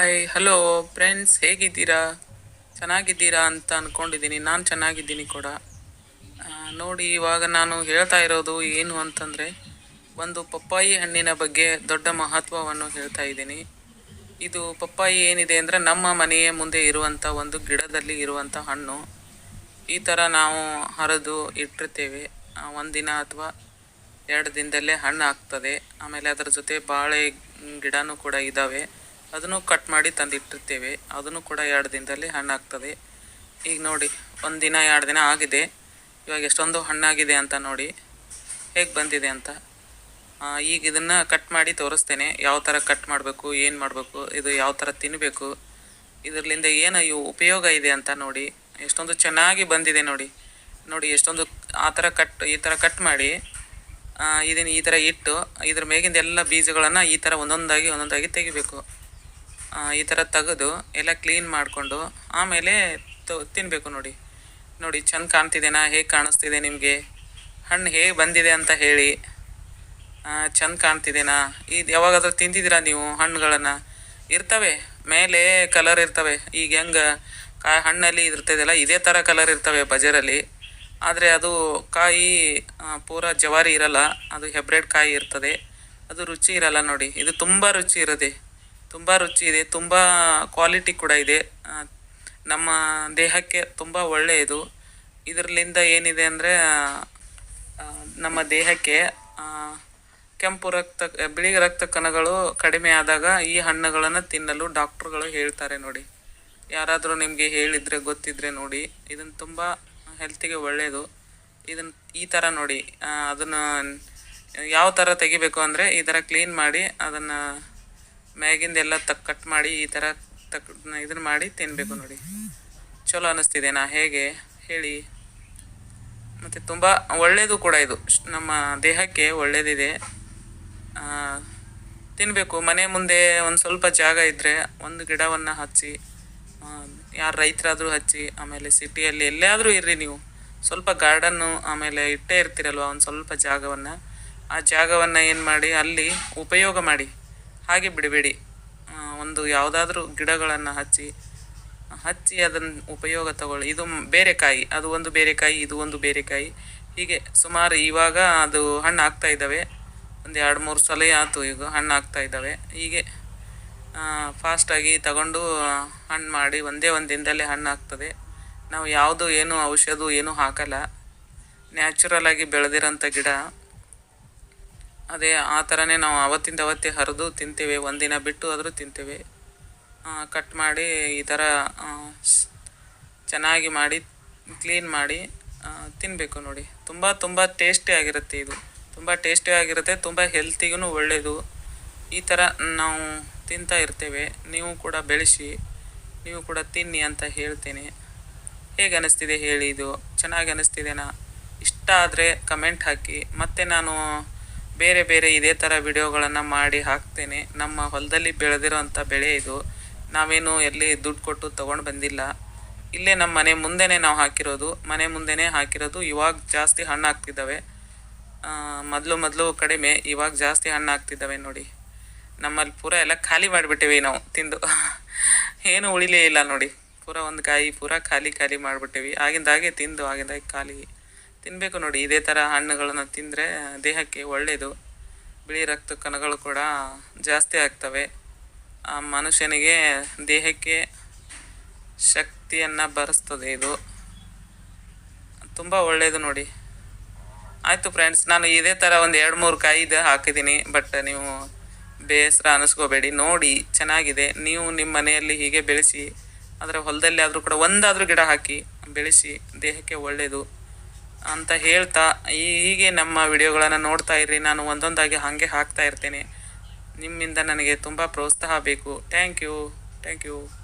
Hi hello friends ಹೇಗಿದ್ದೀರಾ? ಚೆನ್ನಾಗಿದ್ದೀರಾ ಅಂತ ಅಂದ್ಕೊಂಡಿದ್ದೀನಿ ನಾನು ಚೆನ್ನಾಗಿದ್ದೀನಿ ಕೂಡ. ನೋಡಿ, ಇವಾಗ ನಾನು ಹೇಳ್ತಾ ಇರೋದು ಏನು ಅಂತಂದರೆ, ಒಂದು ಪಪ್ಪಾಯಿ ಹಣ್ಣಿನ ಬಗ್ಗೆ ದೊಡ್ಡ ಮಹತ್ವವನ್ನು ಹೇಳ್ತಾ ಇದ್ದೀನಿ. ಇದು ಪಪ್ಪಾಯಿ ಏನಿದೆ ಅಂದರೆ, ನಮ್ಮ ಮನೆಯ ಮುಂದೆ ಇರುವಂಥ ಒಂದು ಗಿಡದಲ್ಲಿ ಇರುವಂಥ ಹಣ್ಣು. ಈ ಥರ ನಾವು ಹರಿದು ಇಟ್ಟಿರ್ತೇವೆ. ಒಂದಿನ ಅಥವಾ ಎರಡು ದಿನದಲ್ಲೇ ಹಣ್ಣು ಆಗ್ತದೆ ಆಮೇಲೆ ಅದರ ಜೊತೆ ಬಾಳೆ ಗಿಡನೂ ಕೂಡ ಇದ್ದಾವೆ. ಅದನ್ನು ಕಟ್ ಮಾಡಿ ತಂದಿಟ್ಟಿರ್ತೇವೆ. ಅದನ್ನು ಕೂಡ ಎರಡು ದಿನದಲ್ಲಿ ಹಣ್ಣಾಗ್ತದೆ. ಈಗ ನೋಡಿ, ಒಂದು ದಿನ, ಎರಡು ದಿನ ಆಗಿದೆ. ಇವಾಗ ಎಷ್ಟೊಂದು ಹಣ್ಣಾಗಿದೆ ಅಂತ ನೋಡಿ ಹೇಗೆ ಬಂದಿದೆ ಅಂತ. ಈಗ ಇದನ್ನು ಕಟ್ ಮಾಡಿ ತೋರಿಸ್ತೇನೆ. ಯಾವ ಥರ ಕಟ್ ಮಾಡಬೇಕು, ಏನು ಮಾಡಬೇಕು, ಇದು ಯಾವ ಥರ ತಿನ್ನಬೇಕು ಇದರಿಂದ ಏನು ಉಪಯೋಗ ಇದೆ ಅಂತ ನೋಡಿ, ಎಷ್ಟೊಂದು ಚೆನ್ನಾಗಿ ಬಂದಿದೆ ನೋಡಿ. ನೋಡಿ, ಎಷ್ಟೊಂದು ಆ ಥರ ಕಟ್ ಈ ಥರ ಕಟ್ ಮಾಡಿ ಇದನ್ನು ಈ ಥರ ಇಟ್ಟು, ಇದ್ರ ಮೇಗಿಂದ ಎಲ್ಲ ಬೀಜಗಳನ್ನು ಈ ಥರ ಒಂದೊಂದಾಗಿ ಒಂದೊಂದಾಗಿ ತೆಗಿಬೇಕು. ಈ ಥರ ತೆಗೆದು ಎಲ್ಲ ಕ್ಲೀನ್ ಮಾಡಿಕೊಂಡು ಆಮೇಲೆ ತಿನ್ನಬೇಕು ನೋಡಿ. ನೋಡಿ ಚೆಂದ ಕಾಣ್ತಿದೆನಾ? ಹೇಗೆ ಕಾಣಿಸ್ತಿದೆ ನಿಮಗೆ? ಹಣ್ಣು ಹೇಗೆ ಬಂದಿದೆ ಅಂತ ಹೇಳಿ. ಚೆಂದ ಕಾಣ್ತಿದೆನಾ? ಇದು ಯಾವಾಗಾದ್ರೂ ತಿಂದಿದ್ದೀರಾ ನೀವು ಹಣ್ಣುಗಳನ್ನು? ಇರ್ತವೆ. ಮೇಲೆ ಕಲರ್ ಇರ್ತವೆ. ಈಗ ಹೆಂಗೆ? ಕಾ, ಹಣ್ಣಲ್ಲಿ ಇರ್ತದಲ್ಲ ಇದೇ ಥರ ಕಲರ್ ಇರ್ತವೆ ಬಜಾರಲ್ಲಿ. ಆದರೆ ಅದು ಕಾಯಿ ಪೂರ ಜವಾರಿ ಇರಲ್ಲ. ಅದು ಹೆಬ್ರೆಡ್ ಕಾಯಿ ಇರ್ತದೆ. ಅದು ರುಚಿ ಇರಲ್ಲ ನೋಡಿ. ಇದು ತುಂಬ ರುಚಿ ಇರುತ್ತೆ ತುಂಬ ರುಚಿ ಇದೆ, ತುಂಬ ಕ್ವಾಲಿಟಿ ಕೂಡ ಇದೆ. ನಮ್ಮ ದೇಹಕ್ಕೆ ತುಂಬ ಒಳ್ಳೆಯದು. ಇದರಲ್ಲಿಂದ ಏನಿದೆ ಅಂದರೆ ನಮ್ಮ ದೇಹಕ್ಕೆ ಕೆಂಪು ರಕ್ತ, ಬಿಳಿ ರಕ್ತ ಕಣಗಳು ಕಡಿಮೆ ಆದಾಗ ಈ ಹಣ್ಣುಗಳನ್ನು ತಿನ್ನಲು ಡಾಕ್ಟ್ರುಗಳು ಹೇಳ್ತಾರೆ ನೋಡಿ. ಯಾರಾದರೂ ನಿಮಗೆ ಹೇಳಿದರೆ, ಗೊತ್ತಿದ್ರೆ ನೋಡಿ. ಇದನ್ನು ತುಂಬ ಹೆಲ್ತಿಗೆ ಒಳ್ಳೆಯದು. ಇದನ್ನು ಈ ಥರ ನೋಡಿ ಅದನ್ನು ಯಾವ ಥರ ತೆಗಿಬೇಕು ಅಂದರೆ ಈ ಥರ ಕ್ಲೀನ್ ಮಾಡಿ ಅದನ್ನು ಮ್ಯಾಗಿಂದೆಲ್ಲ ತಕ್ ಕಟ್ ಮಾಡಿ ಈ ಥರ ತಕ್ ಇದನ್ನ ಮಾಡಿ ತಿನ್ನಬೇಕು ನೋಡಿ. ಚಲೋ ಅನ್ನಿಸ್ತಿದೆನಾ ಹೇಗೆ ಹೇಳಿ. ಮತ್ತು ತುಂಬ ಒಳ್ಳೆಯದು ಕೂಡ ಇದು. ನಮ್ಮ ದೇಹಕ್ಕೆ ಒಳ್ಳೆಯದಿದೆ ತಿನ್ನಬೇಕು ಮನೆ ಮುಂದೆ ಒಂದು ಸ್ವಲ್ಪ ಜಾಗ ಇದ್ದರೆ ಒಂದು ಗಿಡವನ್ನು ಹಚ್ಚಿ ಯಾರು ರೈತರಾದರೂ ಹಚ್ಚಿ, ಆಮೇಲೆ ಸಿಟಿಯಲ್ಲಿ ಎಲ್ಲಾದರೂ ಇರ್ರಿ ನೀವು. ಸ್ವಲ್ಪ ಗಾರ್ಡನ್ನು ಆಮೇಲೆ ಇಟ್ಟೇ ಇರ್ತಿರಲ್ವ ಒಂದು ಸ್ವಲ್ಪ ಜಾಗವನ್ನು. ಆ ಜಾಗವನ್ನು ಏನು ಮಾಡಿ, ಅಲ್ಲಿ ಉಪಯೋಗ ಮಾಡಿ. ಹಾಗೆ ಬಿಡಬೇಡಿ. ಒಂದು ಯಾವುದಾದ್ರೂ ಗಿಡಗಳನ್ನು ಹಚ್ಚಿ ಹಚ್ಚಿ ಅದನ್ನು ಉಪಯೋಗ ತಗೊಳ್ಳಿ. ಇದು ಬೇರೆ ಕಾಯಿ, ಅದು ಒಂದು ಬೇರೆ ಕಾಯಿ, ಇದು ಒಂದು ಬೇರೆ ಕಾಯಿ. ಹೀಗೆ ಸುಮಾರು ಇವಾಗ ಅದು ಹಣ್ಣು ಆಗ್ತಾ ಇದ್ದಾವೆ. ಒಂದು ಎರಡು ಮೂರು ಸಲ ಆಯಿತು ಈಗ ಹಣ್ಣು ಆಗ್ತಾ ಇದ್ದಾವೆ. ಹೀಗೆ ಫಾಸ್ಟಾಗಿ ತಗೊಂಡು ಹಣ್ಣು ಮಾಡಿ ಒಂದೇ ಒಂದು ದಿನದಲ್ಲೇ ಹಣ್ಣು ಆಗ್ತದೆ ನಾವು ಯಾವುದು ಏನು ಔಷಧ ಏನು ಹಾಕಲ್ಲ. ನ್ಯಾಚುರಲ್ ಆಗಿ ಬೆಳೆದಿರೋಂಥ ಗಿಡ. ಅದೇ ಆ ಥರನೇ ನಾವು ಅವತ್ತಿಂದ ಅವತ್ತೇ ಹರಿದು ತಿಂತೇವೆ. ಒಂದಿನ ಬಿಟ್ಟು ಆದರೂ ತಿಂತೇವೆ. ಕಟ್ ಮಾಡಿ ಈ ಥರ ಚೆನ್ನಾಗಿ ಮಾಡಿ ಕ್ಲೀನ್ ಮಾಡಿ ತಿನ್ನಬೇಕು ನೋಡಿ. ತುಂಬ ತುಂಬ ಟೇಸ್ಟಿ ಆಗಿರುತ್ತೆ ಇದು. ತುಂಬ ಟೇಸ್ಟಿ ಆಗಿರುತ್ತೆ, ತುಂಬ ಹೆಲ್ತಿಗೂ ಒಳ್ಳೆಯದು ಈ ಥರ ನಾವು ತಿಂತಾ ಇರ್ತೇವೆ. ನೀವು ಕೂಡ ಬೆಳೆಸಿ, ನೀವು ಕೂಡ ತಿನ್ನಿ ಅಂತ ಹೇಳ್ತೇನೆ. ಹೇಗೆ ಅನ್ನಿಸ್ತಿದೆ ಹೇಳಿ ಇದು? ಚೆನ್ನಾಗಿ ಅನ್ನಿಸ್ತಿದೆನಾ ಇಷ್ಟ ಆದರೆ ಕಮೆಂಟ್ ಹಾಕಿ. ಮತ್ತೆ ನಾನು ಬೇರೆ ಬೇರೆ ಇದೇ ಥರ ವಿಡಿಯೋಗಳನ್ನು ಮಾಡಿ ಹಾಕ್ತೇನೆ. ನಮ್ಮ ಹೊಲದಲ್ಲಿ ಬೆಳೆದಿರೋಂಥ ಬೆಳೆ ಇದು. ನಾವೇನು ಎಲ್ಲಿ ದುಡ್ಡು ಕೊಟ್ಟು ತೊಗೊಂಡು ಬಂದಿಲ್ಲ. ಇಲ್ಲೇ ನಮ್ಮ ಮನೆ ಮುಂದೆನೇ ನಾವು ಹಾಕಿರೋದು. ಮನೆ ಮುಂದೆನೇ ಹಾಕಿರೋದು ಇವಾಗ ಜಾಸ್ತಿ ಹಣ್ಣು ಆಗ್ತಿದ್ದಾವೆ. ಮೊದಲು ಮೊದಲು ಕಡಿಮೆ, ಇವಾಗ ಜಾಸ್ತಿ ಹಣ್ಣು ಆಗ್ತಿದ್ದಾವೆ ನೋಡಿ. ನಮ್ಮಲ್ಲಿ ಪೂರ ಎಲ್ಲ ಖಾಲಿ ಮಾಡಿಬಿಟ್ಟಿವಿ ನಾವು ತಿಂದು. ಏನು ಉಳಿಲೇ ಇಲ್ಲ ನೋಡಿ. ಪೂರ ಒಂದು ಕಾಯಿ ಪೂರ ಖಾಲಿ ಖಾಲಿ ಮಾಡಿಬಿಟ್ಟಿವಿ. ಆಗಿಂದಾಗೆ ತಿಂದು, ಆಗಿಂದಾಗೆ ಖಾಲಿ. ತಿನ್ನಬೇಕು ನೋಡಿ. ಇದೇ ಥರ ಹಣ್ಣುಗಳನ್ನು ತಿಂದರೆ ದೇಹಕ್ಕೆ ಒಳ್ಳೆಯದು ಬಿಳಿ ರಕ್ತ ಕಣಗಳು ಕೂಡ ಜಾಸ್ತಿ ಆಗ್ತವೆ. ಆ ಮನುಷ್ಯನಿಗೆ ದೇಹಕ್ಕೆ ಶಕ್ತಿಯನ್ನು ಬರೆಸ್ತದೆ ಇದು. ತುಂಬ ಒಳ್ಳೆಯದು ನೋಡಿ. ಆಯಿತು ಫ್ರೆಂಡ್ಸ್ ನಾನು ಇದೇ ಥರ ಒಂದು ಎರಡು ಮೂರು ಕಾಯಿದು ಹಾಕಿದ್ದೀನಿ ಬಟ್ ನೀವು ಬೇಸರ ಅನಿಸ್ಕೋಬೇಡಿ. ನೋಡಿ, ಚೆನ್ನಾಗಿದೆ. ನೀವು ನಿಮ್ಮ ಮನೆಯಲ್ಲಿ ಹೀಗೆ ಬೆಳೆಸಿ ಅದರ ಹೊಲದಲ್ಲಿ ಆದರೂ ಕೂಡ ಒಂದಾದರೂ ಗಿಡ ಹಾಕಿ ಬೆಳೆಸಿ ದೇಹಕ್ಕೆ ಒಳ್ಳೆಯದು ಅಂತ ಹೇಳ್ತಾ ಹೀಗೆ ನಮ್ಮ ವಿಡಿಯೋಗಳನ್ನು ನೋಡ್ತಾ ಇರ್ರಿ. ನಾನು ಒಂದೊಂದಾಗಿ ಹಾಗೆ ಹಾಕ್ತಾ ಇರ್ತೇನೆ. ನಿಮ್ಮಿಂದ ನನಗೆ ತುಂಬ ಪ್ರೋತ್ಸಾಹ ಬೇಕು. Thank you thank you